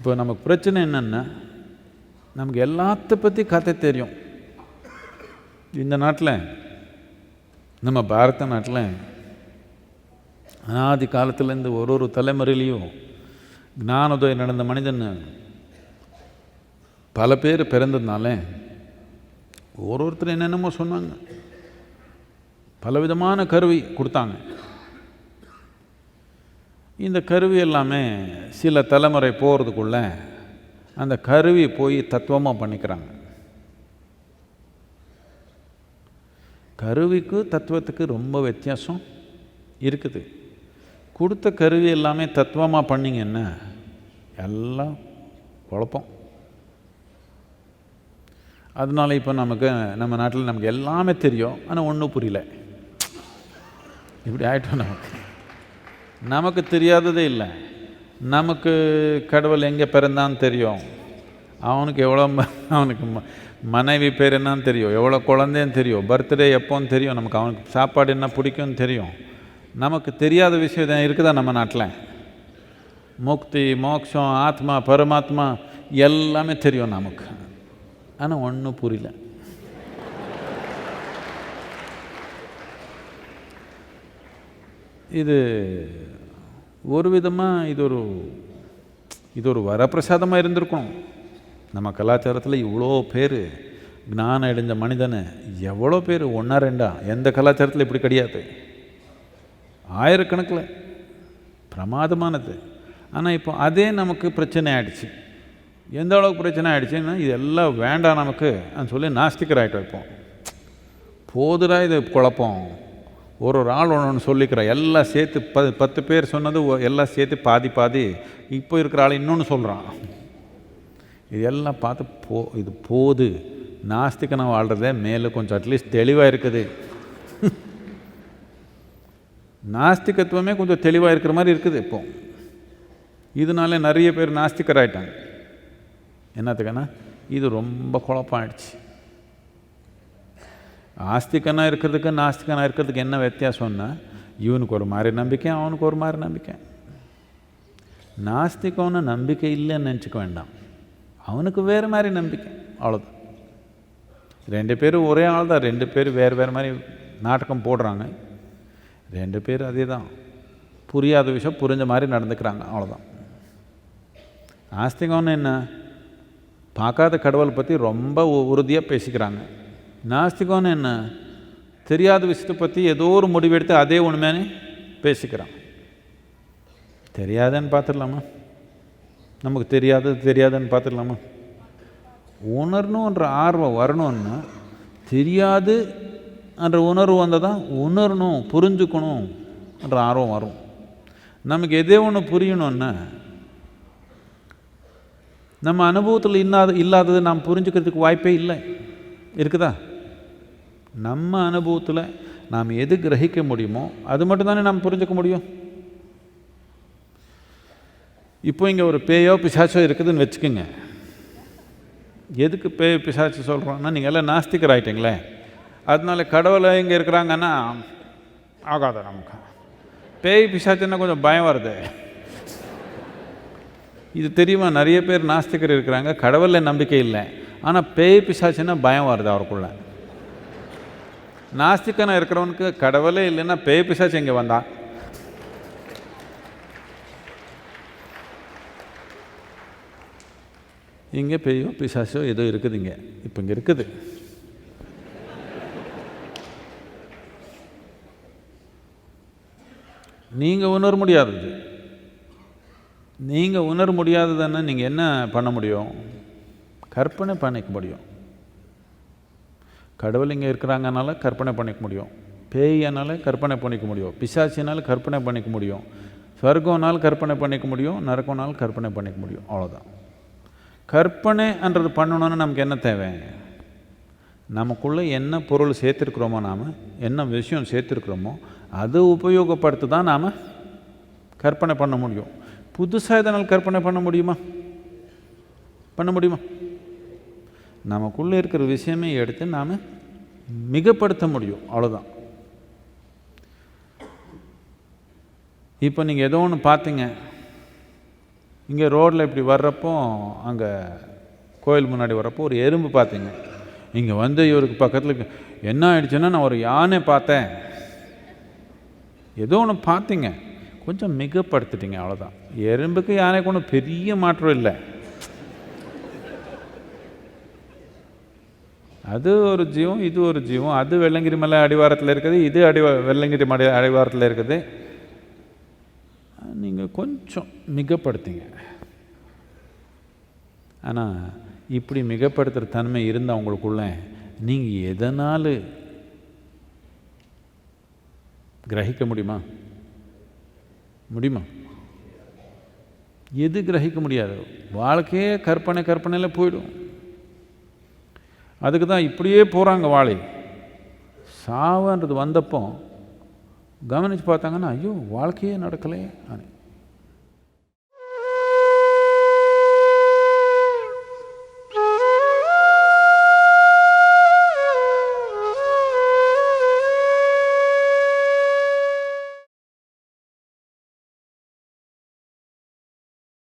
இப்போ நமக்கு பிரச்சனை என்னென்னா நமக்கு எல்லாத்த பற்றி கதை தெரியும். இந்த நாட்டில் நம்ம பாரத நாட்டில் அனாதி காலத்துலேருந்து ஒரு ஒரு தலைமுறையிலையும் ஞானோதயம் நடந்த மனிதன் பல பேர் பிறந்ததுனால ஒரு ஒருத்தர் என்னென்னமோ சொன்னாங்க. பலவிதமான கருவி கொடுத்தாங்க. இந்த கருவி எல்லாமே சில தலைமுறை போகிறதுக்குள்ள அந்த கருவி போய் தத்துவமாக பண்ணிக்கிறாங்க. கருவிக்கு தத்துவத்துக்கு ரொம்ப வித்தியாசம் இருக்குது. கொடுத்த கருவி எல்லாமே தத்துவமாக பண்ணிங்கன்னா எல்லாம் குழப்பம். அதனால இப்போ நமக்கு நம்ம நாட்டில் நமக்கு எல்லாமே தெரியும் ஆனால் ஒன்றும் புரியல. இப்படி ஆகிட்டோம் நமக்கு. நமக்கு தெரியாததே இல்லை. நமக்கு கடவுள் எங்கே பிறந்தான்னு தெரியும். அவனுக்கு எவ்வளோ ம- அவனுக்கு ம- மனைவி பேர் என்னன்னு தெரியும். எவ்வளோ குழந்தைன்னு தெரியும். பர்த்டே எப்போன்னு தெரியும். நமக்கு அவனுக்கு சாப்பாடு என்ன பிடிக்கும்னு தெரியும். நமக்கு தெரியாத விஷயம் இருக்குதா நம்ம நாட்டில்? முக்தி மோக்ஷம் ஆத்மா பரமாத்மா எல்லாமே தெரியும் நமக்கு. ஆனால் ஒன்றும் புரியல. இது ஒரு விதமாக இது ஒரு இது ஒரு வரப்பிரசாதமாக இருந்திருக்கணும். நம்ம கலாச்சாரத்தில் இவ்வளோ பேர் ஞானம் அடைஞ்ச மனிதனை எவ்வளோ பேர் ஒன்றா ரெண்டா எந்த கலாச்சாரத்தில் இப்படி கிடையாது. ஆயிரக்கணக்கில். பிரமாதமானது. ஆனால் இப்போ அதே நமக்கு பிரச்சனை ஆகிடுச்சு எந்த அளவுக்கு பிரச்சனை ஆகிடுச்சுன்னா இது எல்லாம் வேண்டாம் நமக்கு சொல்லி நாஸ்திகர் ஆகிட்டு வைப்போம். போதுடா இது குழப்பம். ஒரு ஒரு ஆள் ஒன்று ஒன்று எல்லாம் சேர்த்து ப பத்து பேர் சொன்னது எல்லாம் சேர்த்து பாதி பாதி இப்போ இருக்கிற ஆள் இன்னொன்று சொல்கிறான் இது எல்லாம் பார்த்து போ இது போது. நாஸ்திகனை வாழ்கிறதே மேலே கொஞ்சம் அட்லீஸ்ட் தெளிவாக இருக்குது. நாஸ்திகத்துவமே கொஞ்சம் தெளிவாக இருக்கிற மாதிரி இருக்குது இப்போ. இதனால நிறைய பேர் நாஸ்திகர் ஆகிட்டாங்க என்னத்துக்குன்னா இது ரொம்ப குழப்பம் ஆயிடுச்சு. ஆஸ்திகனாக இருக்கிறதுக்கு நாஸ்திகனாக இருக்கிறதுக்கு என்ன வித்தியாசம்னா இவனுக்கு ஒரு மாதிரி நம்பிக்கை அவனுக்கு ஒரு மாதிரி நம்பிக்கை. நாஸ்திகம்னு நம்பிக்கை இல்லைன்னு நினச்சிக்க வேண்டாம். அவனுக்கு வேறு மாதிரி நம்பிக்கை அவ்வளோதான் ரெண்டு பேரும் ஒரே ஆள் தான் ரெண்டு பேர் வேறு வேறு மாதிரி நாடகம் போடுறாங்க. ரெண்டு பேர் அதே தான் புரியாத விஷயம் புரிஞ்ச மாதிரி நடந்துக்கிறாங்க அவ்வளோதான் ஆஸ்திகம்னு என்ன? பார்க்காத கடவுளை பற்றி ரொம்ப உறுதியாக பேசிக்கிறாங்க. நாஸ்திகம்னு என்ன? தெரியாத விஷயத்தை பற்றி ஏதோ ஒரு முடிவெடுத்து அதே உண்மையானே பேசிக்கிறான். தெரியாதேன்னு பார்த்துடலாமா? நமக்கு தெரியாதது தெரியாதுன்னு பார்த்துடலாமா? உணரணுன்ற ஆர்வம் வரணும்னா தெரியாது என்ற உணர்வு வந்தால் தான் உணரணும் புரிஞ்சுக்கணும் என்ற ஆர்வம் வரும். நமக்கு எதே ஒன்று புரியணும்னா நம்ம அனுபவத்தில் இல்லாத இல்லாதது நாம் புரிஞ்சுக்கிறதுக்கு வாய்ப்பே இல்லை. இருக்குதா? நம்ம அனுபவத்தில் நாம் எது கிரகிக்க முடியுமோ அது மட்டும்தானே நாம் புரிஞ்சுக்க முடியும். இப்போ இங்கே ஒரு பேயோ பிசாச்சோ இருக்குதுன்னு வச்சுக்கோங்க. எதுக்கு பேய் பிசாச்சு சொல்கிறோன்னா நீங்கள் எல்லாம் நாஸ்திகர் ஆகிட்டீங்களே அதனால கடவுளை இங்கே இருக்கிறாங்கன்னா ஆகாத நமக்கு. பேய் பிசாச்சுன்னா கொஞ்சம் பயம் வருது. இது தெரியுமா? நிறைய பேர் நாஸ்திகர் இருக்கிறாங்க கடவுளில் நம்பிக்கை இல்லை. ஆனால் பேய் பிசாச்சுன்னா பயம் வருது அவருக்குள்ள. நாஸ்திகனாக இருக்கிறவனுக்கு கடவுளே இல்லைன்னா பேய் பிசாச்சு இங்கே வந்தான் இங்கே பேயோ பிசாசோ ஏதோ இருக்குது இங்கே. இப்போ இங்கே இருக்குது. நீங்கள் உணர முடியாதது. நீங்கள் உணர முடியாததுன்னா நீங்கள் என்ன பண்ண முடியும்? கற்பனை பண்ணிக்க முடியும். கடவுள் இங்கே இருக்கிறாங்கனால கற்பனை பண்ணிக்க முடியும். பேயினால் கற்பனை பண்ணிக்க முடியும். பிசாசினால் கற்பனை பண்ணிக்க முடியும். ஸ்வர்கம்னால் கற்பனை பண்ணிக்க முடியும். நரக்கம்னால் கற்பனை பண்ணிக்க முடியும். அவ்வளோதான் கற்பனைன்றது பண்ணணும்னு நமக்கு என்ன தேவை? நமக்குள்ளே என்ன பொருள் சேர்த்துருக்குறோமோ நாம் என்ன விஷயம் சேர்த்துருக்குறோமோ அதை உபயோகப்படுத்தி தான் நாம் கற்பனை பண்ண முடியும். புதுசாக இதனால் கற்பனை பண்ண முடியுமா? பண்ண முடியுமா? நமக்குள்ளே இருக்கிற விஷயமே எடுத்து நாம் மிகப்படுத்த முடியும். அவ்வளோதான் இப்போ நீங்கள் ஏதோ ஒன்று பார்த்தீங்க இங்கே ரோட்டில் இப்படி வர்றப்போ அங்கே கோயில் முன்னாடி வர்றப்போ ஒரு எறும்பு பார்த்தீங்க இங்கே வந்து இவருக்கு பக்கத்தில் என்ன ஆயிடுச்சுன்னா நான் ஒரு யானை பார்த்தேன். ஏதோ ஒன்று பார்த்தீங்க கொஞ்சம் மிகப்படுத்திட்டீங்க அவ்வளோதான் எறும்புக்கு யானைக்கு ஒன்றும் பெரிய மாற்றம் இல்லை. அது ஒரு ஜீவம் இது ஒரு ஜீவம். அது வெள்ளங்கிரி மலை அடிவாரத்தில் இருக்குது இது அடி வெள்ளங்கிரி மலை அடிவாரத்தில் இருக்குது. நீங்கள் கொஞ்சம் மிகப்படுத்திங்க. ஆனால் இப்படி மிகப்படுத்துகிற தன்மை இருந்தால் உங்களுக்குள்ள நீங்கள் எதனால் கிரகிக்க முடியுமா? முடியுமா? எது கிரகிக்க முடியாது? வாழ்க்கையே கற்பனை கற்பனையில் போயிடும். அதுக்கு தான் இப்படியே போகிறாங்க வாழை சாவுன்றது வந்தப்போ கவனித்து பார்த்தாங்கன்னா ஐயோ வாழ்க்கையே நடக்கலையே